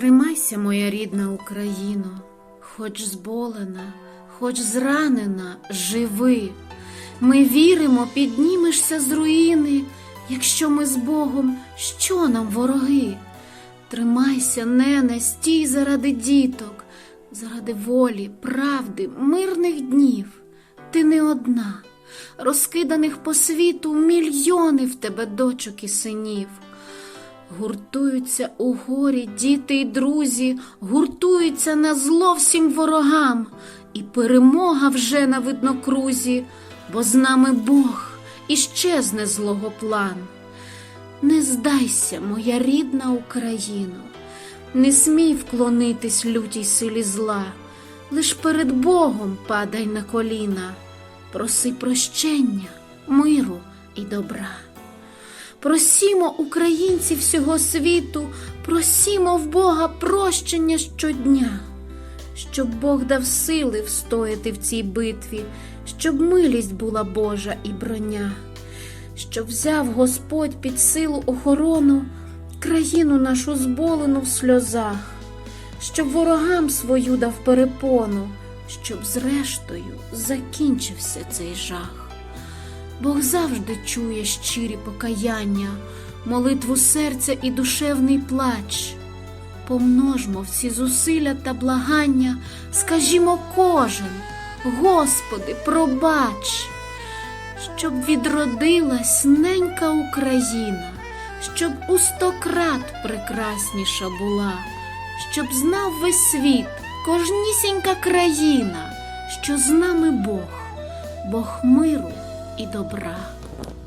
Тримайся, моя рідна Україно, хоч зболена, хоч зранена, живи. Ми віримо, піднімешся з руїни, якщо ми з Богом, що нам вороги? Тримайся, нене, стій заради діток, заради волі, правди, мирних днів. Ти не одна, розкиданих по світу мільйони в тебе дочок і синів. Гуртуються у горі діти й друзі, гуртуються на зло всім ворогам, і перемога вже на виднокрузі, бо з нами Бог і щезне злого план. Не здайся, моя рідна Україно, не смій вклонитись лютій силі зла, лиш перед Богом падай на коліна, проси прощення, миру і добра. Просімо українці всього світу, просімо в Бога прощення щодня, щоб Бог дав сили встояти в цій битві, щоб милість була Божа і броня, щоб взяв Господь під силу охорону країну нашу зболену в сльозах, щоб ворогам свою дав перепону, щоб зрештою закінчився цей жах. Бог завжди чує щирі покаяння, молитву серця і душевний плач. Помножмо всі зусилля та благання, скажімо кожен, Господи, пробач, щоб відродилась ненька Україна, щоб у сто крат прекрасніша була, щоб знав весь світ, кожнісінька країна, що з нами Бог, Бог миру і добра.